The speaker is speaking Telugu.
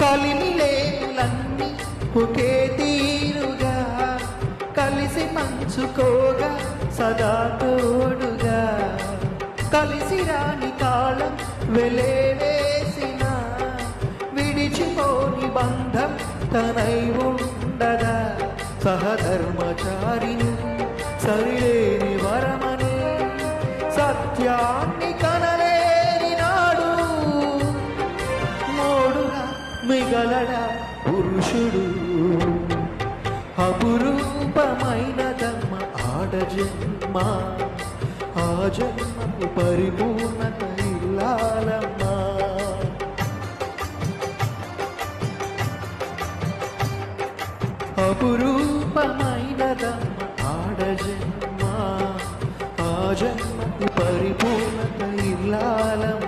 కలిమి కలిమిలేములన్నీ ఒకే తీరుగా. కలిసి మంచుకోగా సదా తోడుగా. కలిసి రాని కాలం వెలేవేసిన విడిచిపోని బంధం తనై ఉండదా. సహధర్మచారిని సరిలేని వరమని. సత్యాన్ని కనలే మిగలడా పురుషుడు. అపురూపమైన జన్మ ఆడ జన్మ. ఆ జన్మకు పరిపూర్ణత ఇల్లాలమ్మా. అపురూపమైన జన్మ ఆడ జన్మ. ఆ జన్మకు పరిపూర్ణత ఇల్లాలమ్మ.